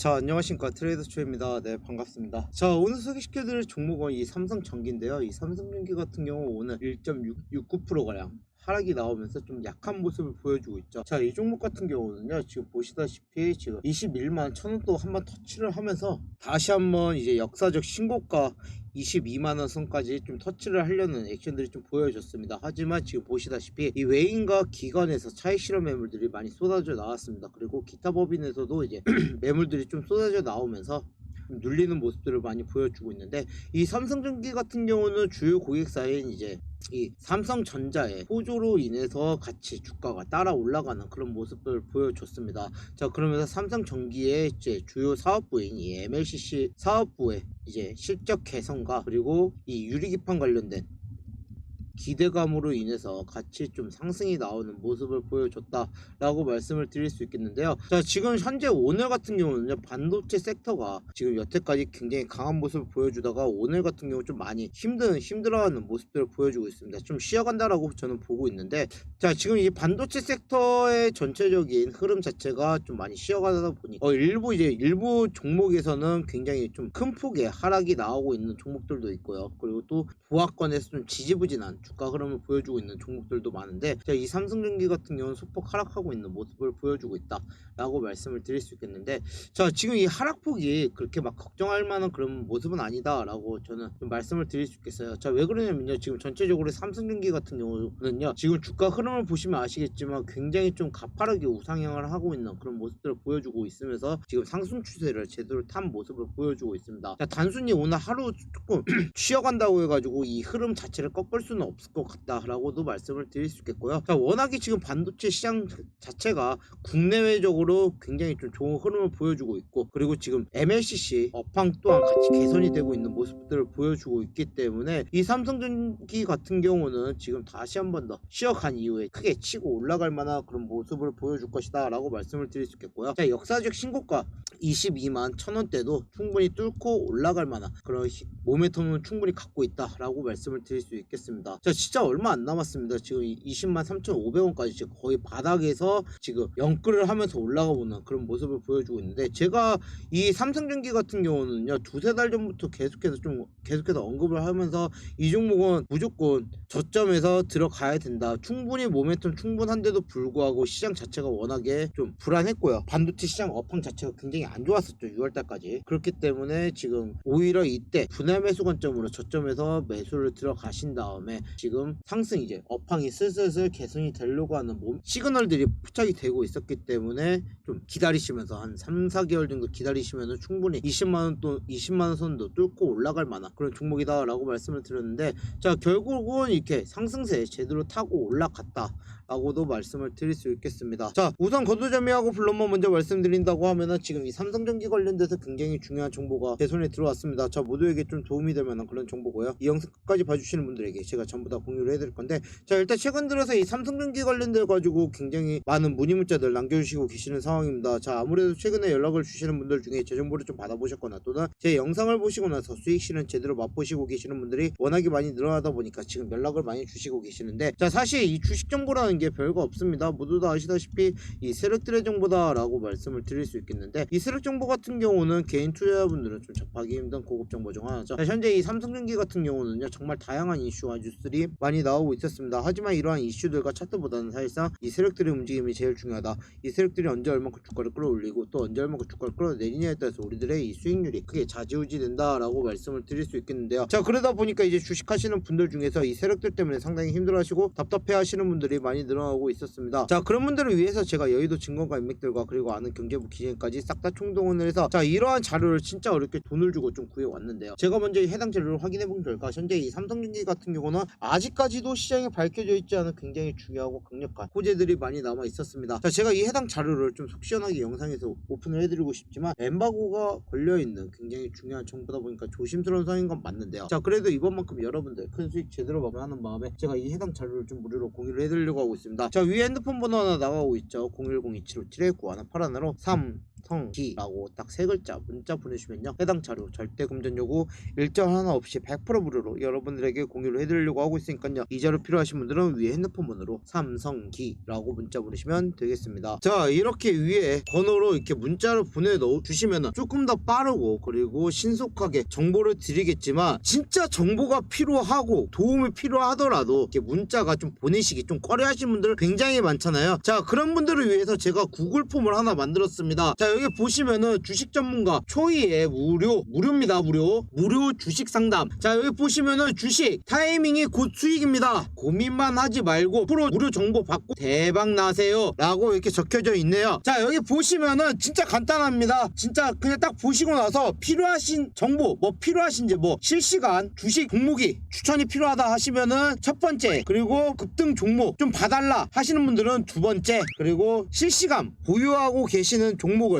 자 안녕하십니까. 트레이더 초입니다. 네 반갑습니다. 자 오늘 소개시켜드릴 종목은 이 삼성전기인데요. 이 삼성전기 같은 경우 오늘 1.69%가량 하락이 나오면서 좀 약한 모습을 보여주고 있죠. 자 이 종목 같은 경우는요 지금 보시다시피 지금 21만 천원도 한번 터치를 하면서 다시 한번 이제 역사적 신고가 22만원 선까지 좀 터치를 하려는 액션들이 좀 보여졌습니다. 하지만 지금 보시다시피 이 외인과 기관에서 차익 실험 매물들이 많이 쏟아져 나왔습니다. 그리고 기타 법인에서도 이제 매물들이 좀 쏟아져 나오면서 좀 눌리는 모습들을 많이 보여주고 있는데 이 삼성전기 같은 경우는 주요 고객사인 이제 이 삼성전자의 호조로 인해서 같이 주가가 따라 올라가는 그런 모습을 보여줬습니다. 자 그러면서 삼성전기의 이제 주요 사업부인 이 MLCC 사업부의 이제 실적 개선과 그리고 이 유리기판 관련된 기대감으로 인해서 같이 좀 상승이 나오는 모습을 보여줬다라고 말씀을 드릴 수 있겠는데요. 자, 지금 현재 오늘 같은 경우는 반도체 섹터가 지금 여태까지 굉장히 강한 모습을 보여주다가 오늘 같은 경우 좀 많이 힘든 힘들어하는 모습들을 보여주고 있습니다. 좀 쉬어간다라고 저는 보고 있는데, 자, 지금 이 반도체 섹터의 전체적인 흐름 자체가 좀 많이 쉬어가다 보니 어, 일부 이제 일부 종목에서는 굉장히 좀 큰 폭의 하락이 나오고 있는 종목들도 있고요. 그리고 또 부하권에서 좀 지지부진한 주가 흐름을 보여주고 있는 종목들도 많은데 자, 이 삼성전기 같은 경우는 소폭 하락하고 있는 모습을 보여주고 있다라고 말씀을 드릴 수 있겠는데 자 지금 이 하락폭이 그렇게 막 걱정할 만한 그런 모습은 아니다라고 저는 좀 말씀을 드릴 수 있겠어요. 자 왜 그러냐면요 지금 전체적으로 삼성전기 같은 경우는요 지금 주가 흐름을 보시면 아시겠지만 굉장히 좀 가파르게 우상향을 하고 있는 그런 모습들을 보여주고 있으면서 지금 상승 추세를 제대로 탄 모습을 보여주고 있습니다. 자 단순히 오늘 하루 조금 쉬어간다고 해가지고 이 흐름 자체를 꺾을 수는 없을 것 같다라고도 말씀을 드릴 수 있겠고요. 자 워낙에 지금 반도체 시장 자체가 국내외적으로 굉장히 좀 좋은 흐름을 보여주고 있고 그리고 지금 MLCC 업황 또한 같이 개선이 되고 있는 모습들을 보여주고 있기 때문에 이 삼성전기 같은 경우는 지금 다시 한 번더 쉬어간 이후에 크게 치고 올라갈 만한 그런 모습을 보여줄 것이다 라고 말씀을 드릴 수 있겠고요. 자 역사적 신고가 22만 천원대도 충분히 뚫고 올라갈 만한 그런 히- 모멘텀은 충분히 갖고 있다라고 말씀을 드릴 수 있겠습니다. 자 진짜 얼마 안 남았습니다. 지금 이 20만 3,500원까지 지금 거의 바닥에서 지금 영끌을 하면서 올라가 보는 그런 모습을 보여주고 있는데 제가 이 삼성전기 같은 경우는요 두세 달 전부터 계속해서 좀 계속해서 언급을 하면서 이 종목은 무조건 저점에서 들어가야 된다. 충분히 모멘텀 충분한데도 불구하고 시장 자체가 워낙에 좀 불안했고요. 반도체 시장 업황 자체가 굉장히 안 좋았었죠. 6월달까지. 그렇기 때문에 지금 오히려 이때 분할 매수 관점으로 저점에서 매수를 들어가신 다음에 지금 상승 이제 업황이 슬슬슬 개선이 되려고 하는 몸 시그널들이 포착이 되고 있었기 때문에 좀 기다리시면서 한 3, 4개월 정도 기다리시면 충분히 20만 원 또 20만 원 선도 뚫고 올라갈 만한 그런 종목이다 라고 말씀을 드렸는데 자 결국은 이렇게 상승세 제대로 타고 올라갔다. 라고도 말씀을 드릴 수 있겠습니다. 자, 우선 거두절미하고 블럼만 먼저 말씀드린다고 하면은 지금 이 삼성전기 관련돼서 굉장히 중요한 정보가 제 손에 들어왔습니다. 자, 모두에게 좀 도움이 될 만한 그런 정보고요. 이 영상 끝까지 봐주시는 분들에게 제가 전부 다 공유를 해드릴 건데, 자, 일단 최근 들어서 이 삼성전기 관련돼 가지고 굉장히 많은 문의 문자들 남겨주시고 계시는 상황입니다. 자, 아무래도 최근에 연락을 주시는 분들 중에 제 정보를 좀 받아보셨거나 또는 제 영상을 보시고 나서 수익 실은 제대로 맛보시고 계시는 분들이 워낙에 많이 늘어나다 보니까 지금 연락을 많이 주시고 계시는데, 자, 사실 이 주식 정보라는 게 별거 없습니다. 모두 다 아시다시피 이 세력들의 정보다라고 말씀을 드릴 수 있겠는데 이 세력 정보 같은 경우는 개인 투자자분들은 좀 접하기 힘든 고급 정보 중 하나죠. 자, 현재 이 삼성전기 같은 경우는요 정말 다양한 이슈와 뉴스들이 많이 나오고 있었습니다. 하지만 이러한 이슈들과 차트보다는 사실상 이 세력들의 움직임이 제일 중요하다. 이 세력들이 언제 얼마큼 주가를 끌어올리고 또 언제 얼마큼 주가를 끌어내리냐에 따라서 우리들의 이 수익률이 크게 좌지우지 된다라고 말씀을 드릴 수 있겠는데요. 자 그러다 보니까 이제 주식하시는 분들 중에서 이 세력들 때문에 상당히 힘들어하시고 답답해하시는 분들이 많이 늘어나고 있었습니다. 자 그런 분들을 위해서 제가 여의도 증권가 인맥들과 그리고 아는 경제부 기재까지 싹 다 총동원을 해서 자 이러한 자료를 진짜 어렵게 돈을 주고 좀 구해 왔는데요. 제가 먼저 이 해당 자료를 확인해 본 결과 현재 이 삼성전기 같은 경우는 아직까지도 시장에 밝혀져 있지 않은 굉장히 중요하고 강력한 호재들이 많이 남아 있었습니다. 자 제가 이 해당 자료를 좀 속 시원하게 영상에서 오픈을 해드리고 싶지만 엠바고가 걸려 있는 굉장히 중요한 정보다 보니까 조심스러운 상인 건 맞는데요. 자 그래도 이번만큼 여러분들 큰 수익 제대로 마련하는 마음에 제가 이 해당 자료를 좀 무료로 공유를 해드리려고 하고 있습니다. 있습니다. 자 위에 핸드폰 번호 하나 나가고 있죠. 010-2757-9181로 3 성기라고 딱 세 글자 문자 보내주시면요. 해당 자료 절대 금전 요구 일정 하나 없이 100% 무료로 여러분들에게 공유를 해드리려고 하고 있으니까요. 이 자료 필요하신 분들은 위에 핸드폰 번호로 삼성기라고 문자 보내시면 되겠습니다. 자 이렇게 위에 번호로 이렇게 문자를 보내 넣어 주시면 조금 더 빠르고 그리고 신속하게 정보를 드리겠지만 진짜 정보가 필요하고 도움이 필요하더라도 이렇게 문자가 좀 보내시기 좀 꺼려 하시는 분들 굉장히 많잖아요. 자 그런 분들을 위해서 제가 구글 폼을 하나 만들었습니다. 자 여기 보시면은 주식 전문가 초이의 무료 무료입니다 무료. 무료 주식 상담. 자 여기 보시면은 주식 타이밍이 곧 수익입니다. 고민만 하지 말고 프로 무료 정보 받고 대박 나세요. 라고 이렇게 적혀져 있네요. 자 여기 보시면은 진짜 간단합니다. 진짜 그냥 딱 보시고 나서 필요하신 정보 뭐 필요하신지 뭐 실시간 주식 종목이 추천이 필요하다 하시면은 첫 번째 그리고 급등 종목 좀 봐달라 하시는 분들은 두 번째 그리고 실시간 보유하고 계시는 종목을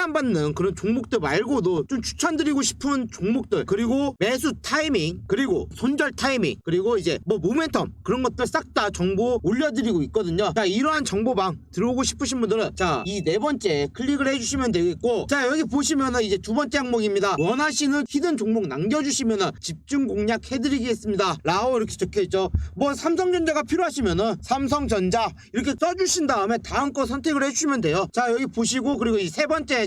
담받는 그런 종목들 말고도 좀 추천드리고 싶은 종목들 그리고 매수 타이밍 그리고 손절 타이밍 그리고 이제 뭐 모멘텀 그런 것들 싹 다 정보 올려드리고 있거든요. 자 이러한 정보방 들어오고 싶으신 분들은 자 이 네 번째 클릭을 해주시면 되겠고 자 여기 보시면은 이제 두 번째 항목입니다. 원하시는 히든 종목 남겨주시면은 집중 공략 해드리겠습니다. 라고 이렇게 적혀있죠. 뭐 삼성전자가 필요하시면은 삼성전자 이렇게 써주신 다음에 다음 거 선택을 해주시면 돼요. 자 여기 보시고 그리고 이 세 번째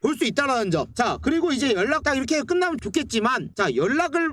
볼 수 있다라는 점. 자, 그리고 이제 연락 딱 이렇게 끝나면 좋겠지만, 자, 연락을